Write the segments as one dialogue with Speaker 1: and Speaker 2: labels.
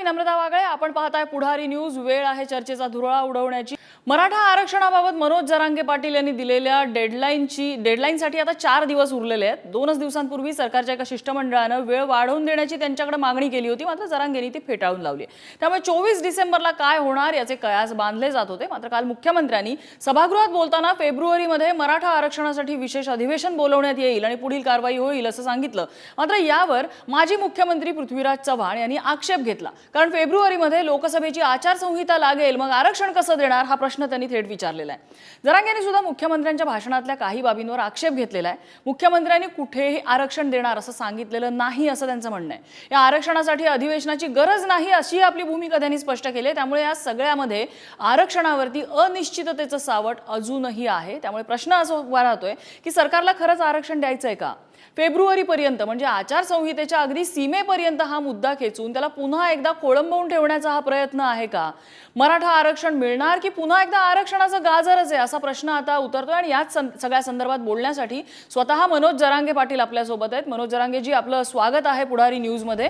Speaker 1: मी नम्रता वागळे आपण पाहताय पुढारी न्यूज. वेळ आहे चर्चेचा धुरळा उडवण्याची. मराठा आरक्षणाबाबत मनोज जरांगे पाटील यांनी दिलेल्या डेडलाईनची डेडलाईनसाठी आता चार दिवस उरलेले आहेत. दोनच दिवसांपूर्वी सरकारच्या एका शिष्टमंडळानं वेळ वाढवून देण्याची त्यांच्याकडे मागणी केली होती. मात्र जरांगेंनी ती फेटाळून लावली त्यामुळे चोवीस डिसेंबरला काय होणार याचे कयास बांधले जात होते. मात्र काल मुख्यमंत्र्यांनी सभागृहात बोलताना फेब्रुवारीमध्ये मराठा आरक्षणासाठी विशेष अधिवेशन बोलवण्यात येईल आणि पुढील कारवाई होईल असं सांगितलं. मात्र यावर माजी मुख्यमंत्री पृथ्वीराज चव्हाण यांनी आक्षेप घेतला. कारण फेब्रुवारीमध्ये लोकसभेची आचारसंहिता लागेल मग आरक्षण कसं देणार हा प्रश्न त्यांनी थेट विचारलेला आहे. जरांगेंनी सुद्धा मुख्यमंत्र्यांच्या भाषणातल्या काही बाबींवर आक्षेप घेतलेला आहे. मुख्यमंत्र्यांनी कुठेही आरक्षण देणार असं सांगितलेलं नाही असं त्यांचं म्हणणं आहे. या आरक्षणासाठी अधिवेशनाची गरज नाही अशी आपली भूमिका त्यांनी स्पष्ट केली आहे. त्यामुळे या सगळ्यामध्ये आरक्षणावरती अनिश्चिततेचं सावट अजूनही आहे. त्यामुळे प्रश्न असा उभा राहतोय की सरकारला खरंच आरक्षण द्यायचं आहे का? फेब्रुवारीपर्यंत म्हणजे आचारसंहितेच्या अगदी सीमेपर्यंत हा मुद्दा खेचून त्याला पुन्हा एकदा कोळंबवून ठेवण्याचा हा प्रयत्न आहे का? मराठा आरक्षण मिळणार की पुन्हा एकदा आरक्षणाचं गाजरच आहे? असा प्रश्न आता उतरतोय आणि याच सगळ्या संदर्भात बोलण्यासाठी स्वतः मनोज जरांगे पाटील आपल्यासोबत आहेत. मनोज जरांगेजी आपलं स्वागत आहे पुढारी न्यूजमध्ये.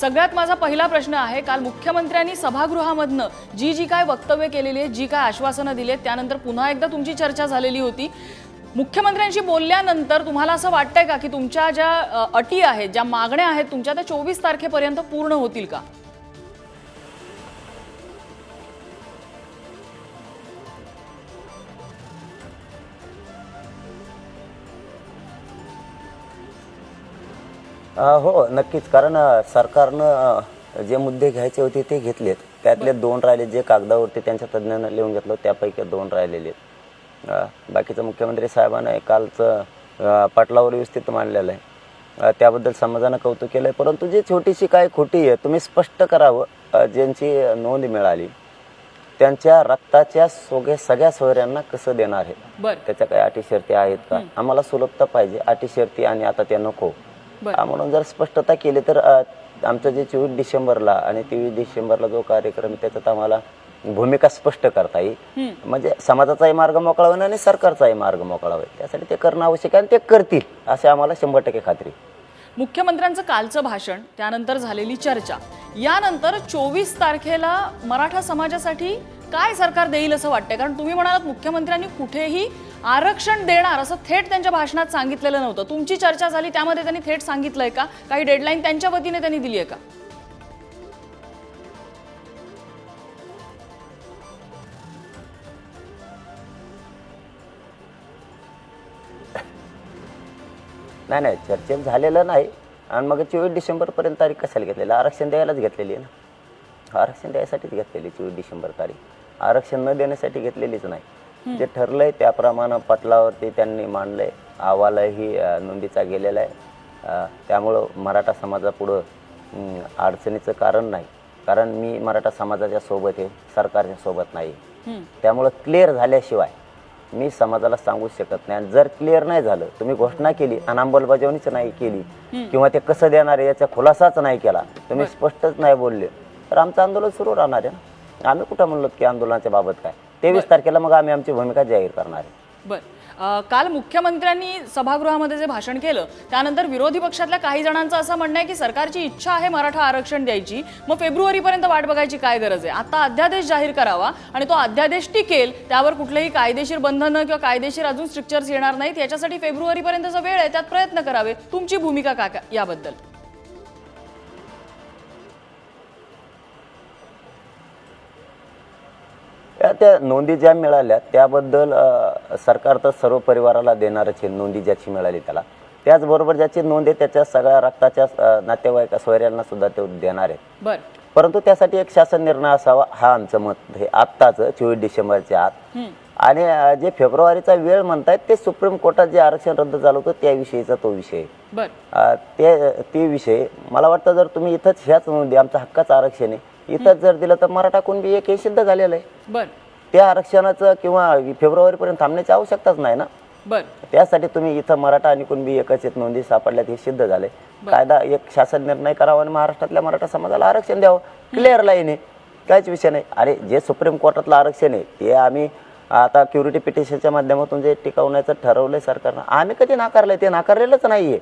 Speaker 1: सगळ्यात माझा पहिला प्रश्न आहे काल मुख्यमंत्र्यांनी सभागृहामधनं जी जी काय वक्तव्य केलेली आहेत जी काय आश्वासनं दिली आहेत त्यानंतर पुन्हा एकदा तुमची चर्चा झालेली होती. मुख्यमंत्र्यांशी बोलल्यानंतर तुम्हाला असं वाटतंय का की तुमच्या ज्या अटी आहेत ज्या मागण्या आहेत तुमच्या त्या चोवीस तारखेपर्यंत पूर्ण होतील का?
Speaker 2: हो नक्कीच. कारण सरकारनं जे मुद्दे घ्यायचे होते ते घेतलेत. त्यातले दोन राहिले जे कागदावरती त्यांच्या तज्ज्ञांना लिहून घेतलं त्यापैकी दोन राहिलेले आहेत. बाकीचं मुख्यमंत्री साहेबांना कालचं पटलावर व्यवस्थित मांडलेलं आहे. त्याबद्दल समाजानं कौतुक केलं आहे परंतु जी छोटीशी काय खोटी आहे तुम्ही स्पष्ट करावं ज्यांची नोंद मिळाली त्यांच्या रक्ताच्या सोगे सगळ्या सोयऱ्यांना कसं देणार आहे त्याच्या काही अटी शर्ती आहेत का? आम्हाला सुलभता पाहिजे अटी शर्ती आणि आता त्या नको. म्हणून जर स्पष्टता केली तर आमचं जे चोवीस डिसेंबरला आणि तेवीस डिसेंबरला जो कार्यक्रम त्याच्यात आम्हाला भूमिका स्पष्ट करता येईल. म्हणजे समाजाचाही मार्ग मोकळा होईल आणि सरकारचाही मार्ग मोकळा होईल. त्यासाठी ते करणं आवश्यक आहे आणि ते करतील असे आम्हाला शंभर टक्के खात्री.
Speaker 1: मुख्यमंत्र्यांचं कालचं भाषण त्यानंतर झालेली चर्चा. यानंतर चोवीस तारखेला मराठा समाजासाठी काय सरकार देईल असं वाटतंय? कारण तुम्ही म्हणालात मुख्यमंत्र्यांनी कुठेही आरक्षण देणार असं थेट त्यांच्या भाषणात सांगितलेलं नव्हतं. तुमची चर्चा झाली त्यामध्ये त्यांनी थेट सांगितलंय का? काही डेडलाईन त्यांच्या वतीने त्यांनी दिली आहे का?
Speaker 2: नाही नाही चर्चेत झालेलं नाही. आणि मग चोवीस डिसेंबरपर्यंत तारीख कशाला घेतलेली? आरक्षण द्यायलाच घेतलेली आहे ना. आरक्षण द्यायसाठीच घेतलेली चोवीस डिसेंबर तारीख. आरक्षण न देण्यासाठी घेतलेलीच नाही. जे ठरलंय त्याप्रमाणे पटलावरती त्यांनी मांडलंय. अहवालही अ, नोंदीचा गेलेला आहे. त्यामुळं मराठा समाजापुढं अडचणीचं कारण नाही. कारण मी मराठा समाजाच्या सोबत आहे सरकारच्या सोबत नाही. त्यामुळं क्लिअर झाल्याशिवाय मी समाजाला सांगू शकत नाही. आणि जर क्लिअर नाही झालं तुम्ही घोषणा केली आणि अंमलबजावणीच नाही केली किंवा ते कसं देणार आहे याचा खुलासाच नाही केला तुम्ही स्पष्टच नाही बोलले तर आमचं आंदोलन सुरू राहणार आहे ना? आम्ही कुठं म्हणलो की आंदोलनाच्या बाबत काय? तेवीस तारखेला मग आम्ही आमची भूमिका जाहीर करणार आहे.
Speaker 1: बर. काल मुख्यमंत्र्यांनी सभागृहामध्ये जे भाषण केलं त्यानंतर विरोधी पक्षातल्या काही जणांचं असं म्हणणं आहे की सरकारची इच्छा आहे मराठा आरक्षण द्यायची मग फेब्रुवारीपर्यंत वाट बघायची काय गरज आहे? आता अध्यादेश जाहीर करावा आणि तो अध्यादेश टिकेल त्यावर कुठलेही कायदेशीर बंधनं किंवा कायदेशीर अजून स्ट्रिक्चर्स येणार नाहीत याच्यासाठी फेब्रुवारीपर्यंतचा वेळ आहे त्यात प्रयत्न करावे. तुमची भूमिका काय काय याबद्दल?
Speaker 2: त्या नोंदी ज्या मिळाल्या त्याबद्दल सरकार तर सर्व परिवाराला देणारच आहे नोंदी ज्याची मिळाली त्याला. त्याचबरोबर ज्याची नोंद आहे त्याच्या सगळ्या रक्ताच्या नातेवाईक सोयऱ्यांना सुद्धा ते देणार आहेत.
Speaker 1: बर.
Speaker 2: परंतु त्यासाठी एक शासन निर्णय असावा हा आमचं मत हे आत्ताच चोवीस डिसेंबरच्या आत. आणि जे फेब्रुवारीचा वेळ म्हणतायत ते सुप्रीम कोर्टात जे आरक्षण रद्द झालं होतं त्याविषयीचा तो विषय ते ते विषय मला वाटतं जर तुम्ही इथंच ह्याच नोंदी आमचं हक्काचं आरक्षण आहे इथंच जर दिलं तर मराठा कुणबी एक हे सिद्ध झालेलं आहे. त्या आरक्षणाचं किंवा फेब्रुवारीपर्यंत थांबण्याची आवश्यकताच नाही ना?
Speaker 1: बर.
Speaker 2: त्यासाठी तुम्ही इथं मराठा आणि कुणबी एकच एक नोंदी सापडल्यात हे सिद्ध झाले कायदा एक शासन निर्णय करावा आणि महाराष्ट्रातल्या मराठा समाजाला आरक्षण द्यावं. क्लिअर लाईन आहे. काहीच विषय नाही. अरे जे सुप्रीम कोर्टातलं आरक्षण आहे ते आम्ही आता क्युरिटी पिटिशनच्या माध्यमातून जे टिकवण्याचं ठरवलंय सरकारनं आम्ही कधी नाकारलंय? ते नाकारलेलंच नाहीये.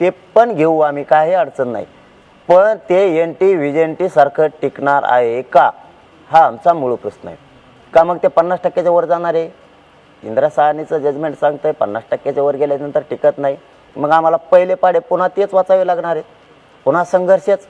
Speaker 2: ते पण घेऊ आम्ही काही अडचण नाही. पण ते एन टी व्ही टी सारखं टिकणार आहे का? हा आमचा मूळ प्रश्न आहे. का मग ते पन्नास टक्क्याच्या वर जाणार आहे? इंदिरा सहानीचं जजमेंट सांगतंय पन्नास टक्क्याच्या वर गेल्यानंतर टिकत नाही. मग आम्हाला पहिले पाडे पुन्हा तेच वाचावे लागणार आहेत. पुन्हा संघर्षच.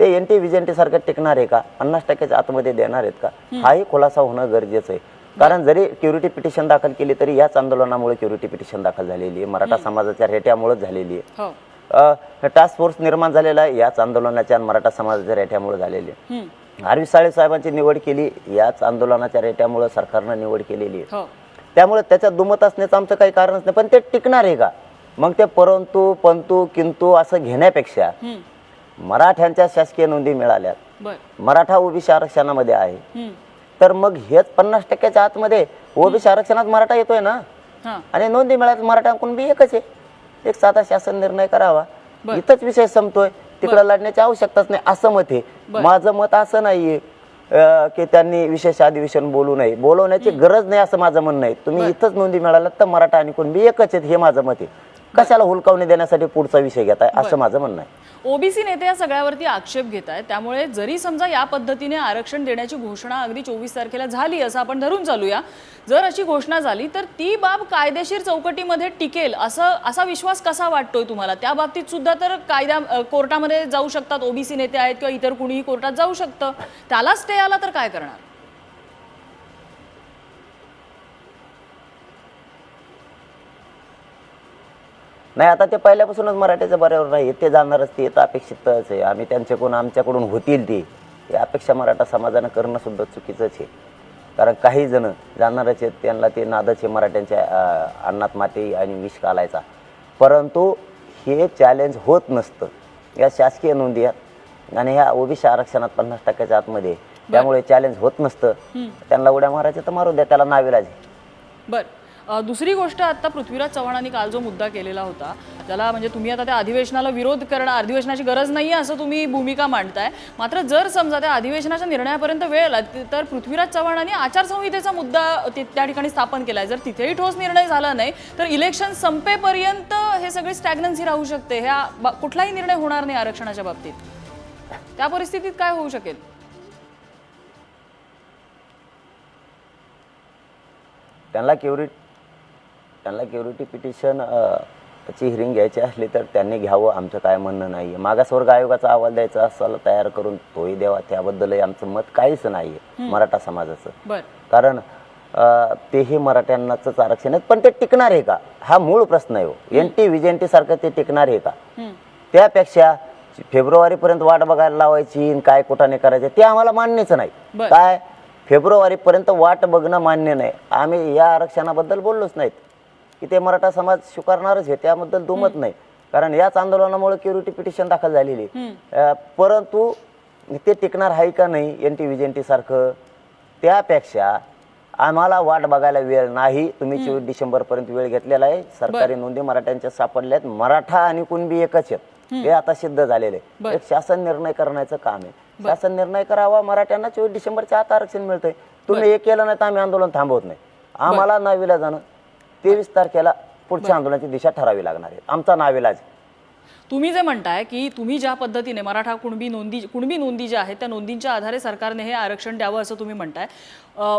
Speaker 2: ते एन टी व्ही टी सारखं टिकणार आहे का? पन्नास टक्क्याच्या आतमध्ये देणार आहेत का? हाही खुलासा होणं गरजेचं आहे. कारण जरी क्युरिटी पिटिशन दाखल केली तरी याच आंदोलनामुळे क्युरिटी पिटिशन दाखल झालेली आहे. मराठा समाजाच्या रेट्यामुळेच झालेली आहे.
Speaker 1: हो.
Speaker 2: टास्क फोर्स निर्माण झालेला आहे. याच आंदोलनाच्या मराठा समाजाच्या रेट्यामुळे झालेली आहे. आरवी साळे साहेबांची निवड केली याच आंदोलनाच्या रेट्यामुळे सरकारनं निवड केलेली आहे.
Speaker 1: हो.
Speaker 2: त्यामुळे त्याच्यात दुमत असण्याचं आमचं काही कारणच नाही पण ते टिकणार आहे का? मग ते परंतु पंतु किंतु असं घेण्यापेक्षा. मराठ्यांच्या शासकीय नोंदी मिळाल्यात. मराठा ओबीसी आरक्षणामध्ये आहे. तर मग हेच पन्नास टक्क्याच्या आतमध्ये ओबीसी आरक्षणात मराठा येतोय ना? आणि नोंदी मिळाल्यात मराठ्यांकडून बी एकच आहे. एक साधा शासन निर्णय करावा. इथंच विषय संपतोय. तिकडे लढण्याची आवश्यकताच नाही असं मत आहे. माझं मत असं नाहीये की त्यांनी विशेष अधिवेशन बोलू नये. बोलवण्याची गरज नाही असं माझं म्हणणं आहे. तुम्ही इथंच नोंदी मिळाल्यात तर मराठा आणि कुणबी एकच आहेत हे माझं मत आहे. कशाला हुलकावणी देण्यासाठी पुढचा विषय घेताय? असं माझं म्हणणं आहे.
Speaker 1: ओबीसी नेते या सगळ्यावरती आक्षेप घेत आहेत त्यामुळे जरी समजा या पद्धतीने आरक्षण देण्याची घोषणा अगदी चोवीस तारखेला झाली असं आपण धरून चालूया. जर अशी घोषणा झाली तर ती बाब कायदेशीर चौकटीमध्ये टिकेल असं असा विश्वास कसा वाटतोय तुम्हाला? त्या बाबतीत सुद्धा तर कायद्या अ, कोर्टामध्ये जाऊ शकतात ओबीसी नेते आहेत किंवा इतर कुणीही कोर्टात जाऊ शकतं. त्याला स्टे आला तर काय करणार?
Speaker 2: नाही आता ते पहिल्यापासूनच मराठीचं बऱ्यावर नाही. ते जाणारच ते तर अपेक्षितच आहे. आम्ही त्यांच्याकडून आमच्याकडून होतील ते. ही अपेक्षा मराठा समाजानं करणं सुद्धा चुकीचंच आहे. कारण काही जण जाणारच आहेत त्यांना ते नादच मराठ्यांच्या अन्नात माती आणि विष घालायचा. परंतु हे चॅलेंज होत नसतं. या शासकीय नोंदी आहेत. आणि ह्या ओबीसी आरक्षणात पन्नास टक्क्याच्या आतमध्ये. त्यामुळे चॅलेंज होत नसतं. त्यांना उड्या मारायच्या तर मारू द्या त्याला नाविलाज
Speaker 1: बर. दुसरी गोष्ट आता पृथ्वीराज चव्हाणांनी काल जो मुद्दा केलेला होता त्याला म्हणजे तुम्ही आता त्या अधिवेशनाला विरोध करणं अधिवेशनाची गरज नाही आहे असं तुम्ही भूमिका मांडताय. मात्र जर समजा त्या अधिवेशनाच्या निर्णयापर्यंत वेळ आला तर पृथ्वीराज चव्हाणांनी आचारसंहितेचा मुद्दा त्या ठिकाणी स्थापन केलाय. जर तिथेही ठोस निर्णय झाला नाही तर इलेक्शन संपेपर्यंत हे सगळी स्टॅग्नन्सी राहू शकते. ह्या कुठलाही निर्णय होणार नाही आरक्षणाच्या बाबतीत. त्या परिस्थितीत काय होऊ शकेल?
Speaker 2: त्यांना केवढी त्यांना क्युरिटी पिटिशन ची हिरिंग घ्यायची असली तर त्यांनी घ्यावं. आमचं काय म्हणणं नाही आहे मागासवर्ग आयोगाचा अहवाल द्यायचा असाल तयार करून तोही द्यावा. त्याबद्दलही आमचं मत काहीच नाही आहे मराठा समाजाचं. कारण तेही मराठ्यांनाच आरक्षण आहे पण ते टिकणार आहे का? हा मूळ प्रश्न आहे हो. एन टी व्ही सारखं ते टिकणार आहे का. त्यापेक्षा फेब्रुवारीपर्यंत वाट बघायला लावायची आणि काय कुठाने करायचे ते आम्हाला मान्यच नाही. काय? फेब्रुवारीपर्यंत वाट बघणं मान्य नाही. आम्ही या आरक्षणाबद्दल बोललोच नाहीत. की ते मराठा समाज स्वीकारणारच आहे त्याबद्दल दुमत नाही. कारण याच आंदोलनामुळे क्युरिटी पिटिशन दाखल झालेली. अं, परंतु ते टिकणार आहे का नाही एन टी व्ही सारखं त्यापेक्षा आम्हाला वाट बघायला वेळ नाही. तुम्ही चोवीस डिसेंबर पर्यंत वेळ घेतलेला आहे. सरकारी नोंदी मराठ्यांच्या सापडल्या आहेत मराठा आणि कुणबी एकच आहेत. हे आता सिद्ध झालेलं. आहे. एक शासन निर्णय करण्याचं काम आहे. शासन निर्णय करावा मराठ्यांना चोवीस डिसेंबरच्या आत आरक्षण मिळतंय. तुम्ही हे केलं नाही तर आम्ही आंदोलन थांबवत नाही. आम्हाला नाविला जाणं. तेवीस तारखेला पुढच्या आंदोलनाची दिशा ठरावी लागणार आहे. आमचा नाविलाज.
Speaker 1: तुम्ही जे म्हणताय की तुम्ही ज्या पद्धतीने मराठा कुणबी नोंदी कुणबी नोंदी ज्या आहेत त्या नोंदींच्या आधारे सरकारने हे आरक्षण द्यावं असं तुम्ही म्हणताय.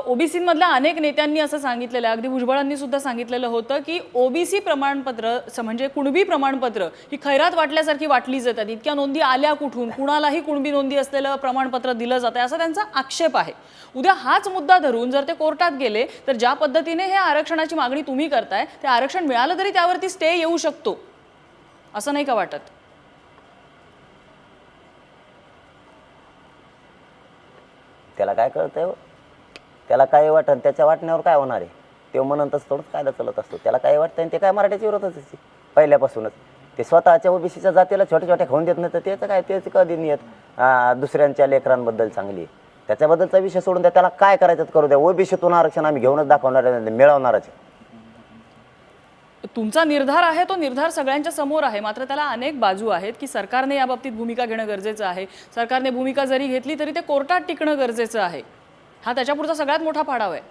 Speaker 1: ओबीसीमधल्या अनेक नेत्यांनी असं सांगितलेलं आहे. अगदी भुजबळांनी सुद्धा सांगितलेलं होतं की ओबीसी प्रमाणपत्र स- म्हणजे कुणबी प्रमाणपत्र ही खैरात वाटल्यासारखी वाटली जातात. इतक्या नोंदी आल्या कुठून? कुणालाही कुणबी नोंदी असलेलं प्रमाणपत्र दिलं जातं असा त्यांचा आक्षेप आहे. उद्या हाच मुद्दा धरून जर ते कोर्टात गेले तर ज्या पद्धतीने हे आरक्षणाची मागणी तुम्ही करताय ते आरक्षण मिळालं तरी त्यावरती स्टे येऊ शकतो. असं नाही का वाटत?
Speaker 2: त्याला काय कळतंय हो? त्याला काय वाटन त्याच्या वाटण्यावर काय होणार आहे? ते म्हणून तसं थोडंच कायदा चालत असतो. त्याला काय वाटतं आणि ते काय मराठ्याच्या विरोधातच असते पहिल्यापासूनच. ते स्वतःच्या ओबीसीच्या जातीला छोट्या छोट्या खाऊन देत नाही तर त्याचं काय? त्याचं कधी नाही येत. आ, दुसऱ्यांच्या लेकरांबद्दल चांगली. आहे. त्याच्याबद्दलचा विषय सोडून द्या. त्याला काय करायचं ते करू द्या. ओबीसीतून आरक्षण आम्ही घेऊनच दाखवणार आहे, मिळवणारच आहे.
Speaker 1: तुमचा निर्धार आहे तो निर्धार सगळ्यांच्या समोर आहे. मात्र त्याला अनेक बाजू आहेत की सरकारने या बाबतीत भूमिका घेणं गरजेचं आहे. सरकारने भूमिका जरी घेतली तरी ते कोर्टात टिकणं गरजेचं आहे. हा त्याच्यापुढचा सगळ्यात मोठा पाडाव आहे.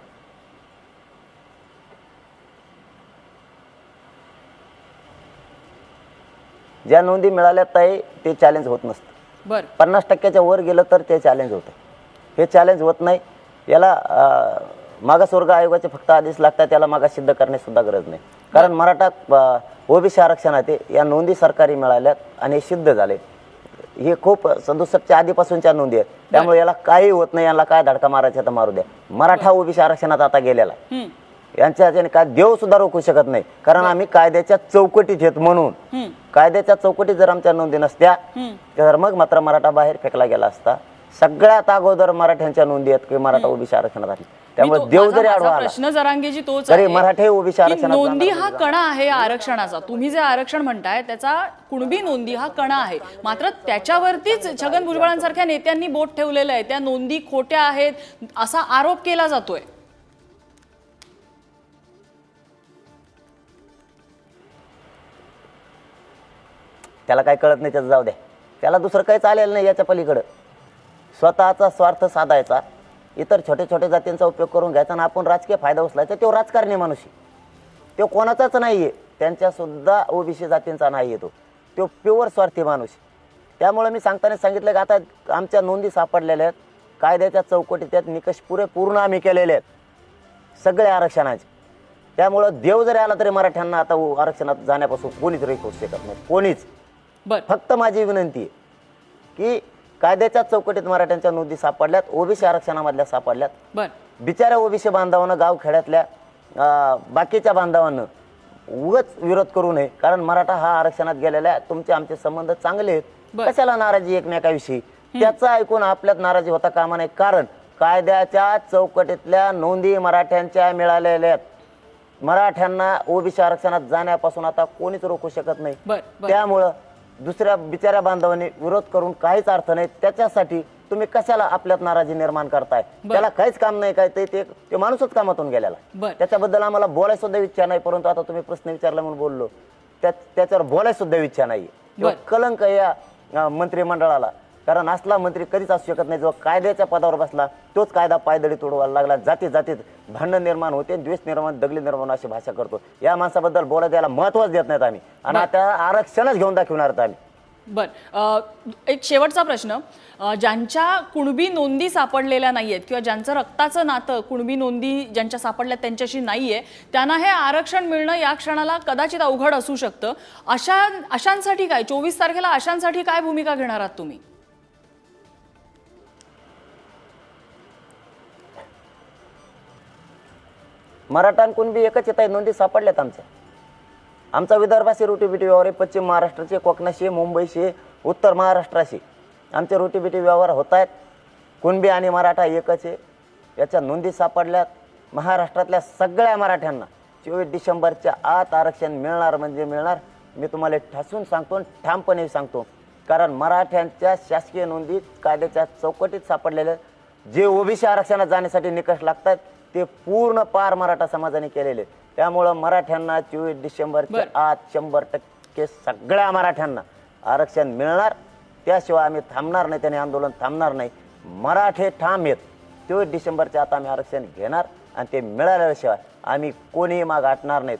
Speaker 2: ज्या नोंदी मिळाल्या ताई ते चॅलेंज होत नसतं.
Speaker 1: बर.
Speaker 2: पन्नास टक्क्याच्या वर गेलं तर ते चॅलेंज होतं. हे चॅलेंज होत नाही. याला मागासवर्ग आयोगाचे फक्त आदेश लागतात त्याला मागास सिद्ध करण्याची सुद्धा गरज नाही. कारण मराठा ओबीसी आरक्षणात आहे, या नोंदी सरकारी मिळाल्यात आणि सिद्ध झाले. हे खूप सदुसष्टच्या आधीपासूनच्या नोंदी आहेत. त्यामुळे याला काही होत नाही याला काय धडका मारायचा तर मारू द्या. मराठा ओबीसी आरक्षणात आता गेलेला. यांच्या ह्याच्याने काय देव सुद्धा रोखू शकत नाही. कारण आम्ही कायद्याच्या चौकटीत आहेत म्हणून. कायद्याच्या चौकटीत जर आमच्या नोंदी नसत्या. तर मग मात्र मराठा बाहेर फेकला गेला असता. सगळ्यात अगोदर मराठ्यांच्या नोंदी आहेत की मराठा ओबीसी आरक्षणात आली त्यामुळे देव जरी
Speaker 1: माझा
Speaker 2: आडवा आला
Speaker 1: प्रश्न जरांगेजी तोच
Speaker 2: तरी मराठे ओबीसी
Speaker 1: की
Speaker 2: आरक्षणात
Speaker 1: नोंदी हा कणा आहे आरक्षणाचा. तुम्ही जे आरक्षण म्हणताय त्याचा कुणबी नोंदी हा कणा आहे. मात्र त्याच्यावरतीच छगन भुजबळांसारख्या नेत्यांनी बोट ठेवलेलं आहे. त्या नोंदी खोट्या आहेत असा आरोप केला जातोय.
Speaker 2: त्याला काय कळत नाही त्याचं जाऊ द्या त्याला दुसरं काही चालेल नाही याच्या पलीकडं. स्वतःचा स्वार्थ साधायचा. इतर छोटे छोटे जातींचा उपयोग करून घ्यायचा आणि आपण राजकीय फायदा उचलायचा तो राजकारणी माणूस आहे तो कोणाचाच नाही आहे त्यांच्या सुद्धा ओबीसी जातींचा नाही आहे तो. तो प्युअर स्वार्थी माणूस. त्यामुळे मी सांगताना सांगितलं की आता आमच्या नोंदी सापडलेल्या आहेत. कायद्याच्या चौकटीत त्यात निकष पुरे पूर्ण आम्ही केलेले आहेत. सगळे आरक्षणाचे. त्यामुळं देव जरी आला तरी मराठ्यांना आता आरक्षणात जाण्यापासून कोणीच रोखू शकत नाही. कोणीच.
Speaker 1: बर.
Speaker 2: फक्त माझी विनंती आहे की कायद्याच्या चौकटीत मराठ्यांच्या नोंदी सापडल्यात ओबीसी आरक्षणामधल्या सापडल्यात. बिचाऱ्या ओबीसी बांधवानं गाव खेड्यातल्या अं, बाकीच्या बांधवांनं उगच विरोध करू नये कारण मराठा हा आरक्षणात गेलेला आहे. तुमचे आमचे संबंध चांगले आहेत. कशाला नाराजी एकमेकाविषयी? त्याचं ऐकून आपल्यात नाराजी होता कामा नाही कारण कायद्याच्या चौकटीतल्या नोंदी मराठ्यांच्या मिळालेल्या आहेत. मराठ्यांना ओबीसी आरक्षणात जाण्यापासून आता कोणीच रोखू शकत नाही. त्यामुळं दुसऱ्या बिचाऱ्या बांधवांनी विरोध करून काहीच अर्थ नाही. त्याच्यासाठी तुम्ही कशाला आपल्यात नाराजी निर्माण करताय? त्याला काहीच काम नाही काय? ते ते माणूसच कामातून गेलेला. त्याच्याबद्दल आम्हाला बोलायला सुद्धा इच्छा नाही. परंतु आता तुम्ही प्रश्न विचारला म्हणून बोललो. त्या त्याच्यावर बोलायला सुद्धा इच्छा नाही. कलंक या मंत्रिमंडळाला. कारण असला मंत्री कधीच असू शकत नाही. जो कायद्याच्या पदावर बसला तोच कायदा पायदळी तोडवायला लागला. जाती जातीत भांडण निर्माण होते द्वेष निर्माण दगली निर्माण अशी भाषा करतो. या माणसाबद्दल बोलायला द्यायला महत्वच देत नाहीत आम्ही. आणि आता आरक्षणच घेऊन दाखवणार आहेत आम्ही.
Speaker 1: बर. एक शेवटचा प्रश्न. ज्यांच्या कुणबी नोंदी सापडलेल्या नाही आहेत किंवा ज्यांचं रक्ताचं नातं कुणबी नोंदी ज्यांच्या सापडल्या त्यांच्याशी नाही आहे त्यांना हे आरक्षण मिळणं या क्षणाला कदाचित अवघड असू शकतं. अशा अशांसाठी काय? चोवीस तारखेला अशांसाठी काय भूमिका घेणार आहात तुम्ही?
Speaker 2: मराठा आणि कुणबी एकच येत आहे नोंदी सापडल्यात आमच्या. आमचा विदर्भाशी रोटीबिटी व्यवहार आहे पश्चिम महाराष्ट्राचे कोकणाशी मुंबईशी उत्तर महाराष्ट्राशी. आमचे रोटीबिटी व्यवहार होत आहेत. कुणबी आणि मराठा एकच आहे. याच्या नोंदी सापडल्यात. महाराष्ट्रातल्या सगळ्या मराठ्यांना चोवीस डिसेंबरच्या आत आरक्षण मिळणार म्हणजे मिळणार. मी तुम्हाला ठासून सांगतो आणि ठामपणे सांगतो. कारण मराठ्यांच्या शासकीय नोंदी कायद्याच्या चौकटीत सापडलेल्या जे ओबीसी आरक्षणात जाण्यासाठी निकष लागतात ते पूर्ण पार मराठा समाजाने केलेले. त्यामुळं मराठ्यांना चोवीस डिसेंबरच्या आत शंभर टक्के सगळ्या मराठ्यांना आरक्षण मिळणार. त्याशिवाय आम्ही थांबणार नाही त्याने आंदोलन थांबणार नाही. मराठे ठाम आहेत. चोवीस डिसेंबरच्या आत आम्ही आरक्षण घेणार आणि ते मिळाल्याशिवाय आम्ही कोणीही माग हटणार नाहीत.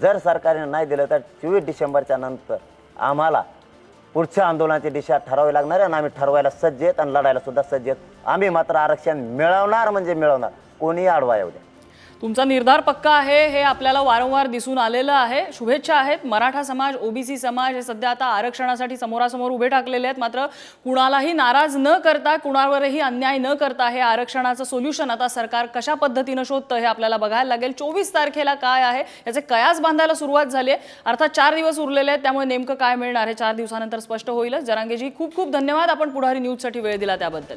Speaker 2: जर सरकारने नाही दिलं तर चोवीस डिसेंबरच्या नंतर आम्हाला पुढच्या आंदोलनाची दिशा ठरवावी लागणार आहे आणि आम्ही ठरवायला सज्ज आहेत आणि लढायला सुद्धा सज्ज आहेत. आम्ही मात्र आरक्षण मिळवणार म्हणजे मिळवणार. कोणी आडवा येऊ द्या.
Speaker 1: तुमचा निर्धार पक्का आहे हे आपल्याला वारंवार दिसून आलेलं आहे. शुभेच्छा आहेत. मराठा समाज ओबीसी समाज हे सध्या आता आरक्षणासाठी समोरासमोर उभे टाकलेले आहेत. मात्र कुणालाही नाराज न करता कुणावरही अन्याय न करता हे आरक्षणाचं सोल्युशन आता सरकार कशा पद्धतीनं शोधतं हे आपल्याला बघायला लागेल. चोवीस तारखेला काय आहे याचे कयास बांधायला सुरुवात झाली आहे. अर्थात चार दिवस उरलेले आहेत त्यामुळे नेमकं काय मिळणार हे चार दिवसानंतर स्पष्ट होईलच जरांगेजी खूप खूप धन्यवाद. आपण पुढारी न्यूजसाठी वेळ दिला त्याबद्दल.